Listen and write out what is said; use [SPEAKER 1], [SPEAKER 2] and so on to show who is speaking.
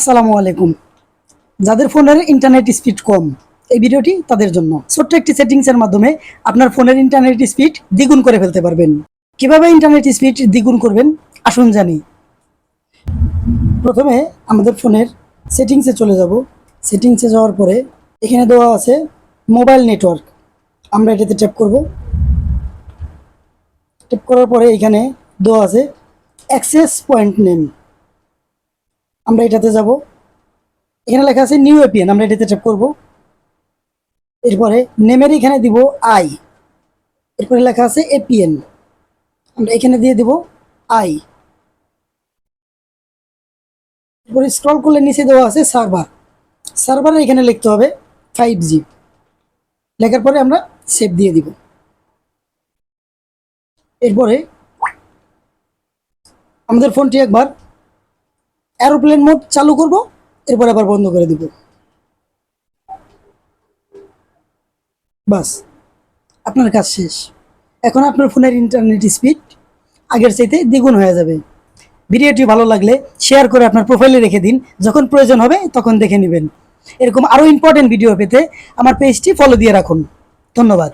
[SPEAKER 1] আসসালামু আলাইকুম। যাদের ফোনের ইন্টারনেট স্পিড কম, এই ভিডিওটি তাদের জন্য। ছোট্ট একটি সেটিংসের মাধ্যমে আপনার ফোনের ইন্টারনেট স্পিড দ্বিগুণ করে ফেলতে পারবেন। কীভাবে ইন্টারনেট স্পিড দ্বিগুণ করবেন? আসুন জানি। প্রথমে আমাদের ফোনের সেটিংসে চলে যাব। সেটিংসে যাওয়ার পরে এখানে দেওয়া আছে মোবাইল নেটওয়ার্ক আমরা এটাতে ট্যাপ করব। ট্যাপ করার পরে এখানে দেওয়া আছে অ্যাক্সেস পয়েন্ট নেম আমরা এটাতে যাব। এখানে লেখা আছে নিউ এপিএন আমরা এটাতে ট্যাপ করব। এরপরে নেমের এখানে দিব আই এরপরে লেখা আছে এপিএন আমরা এখানে দিয়ে দিব আই এরপরে স্ক্রল করলে নিচে দেওয়া আছে সার্ভার সার্ভারে এখানে লিখতে হবে ফাইভ জি লেখার পরে আমরা সেভ দিয়ে দিব। এরপরে আমাদের ফোনটি একবার এরোপ্লেন মোড চালু করব, এরপর আবার বন্ধ করে দিব। বাস, আপনার কাজ শেষ। এখন আপনার ফোনের ইন্টারনেট স্পিড আগের চাইতে দ্বিগুণ হয়ে যাবে। ভিডিওটি ভালো লাগলে শেয়ার করে আপনার প্রোফাইলে রেখে দিন, যখন প্রয়োজন হবে তখন দেখে নেবেন। এরকম আরও ইম্পর্টেন্ট ভিডিও পেতে আমার পেজটি ফলো দিয়ে রাখুন। ধন্যবাদ।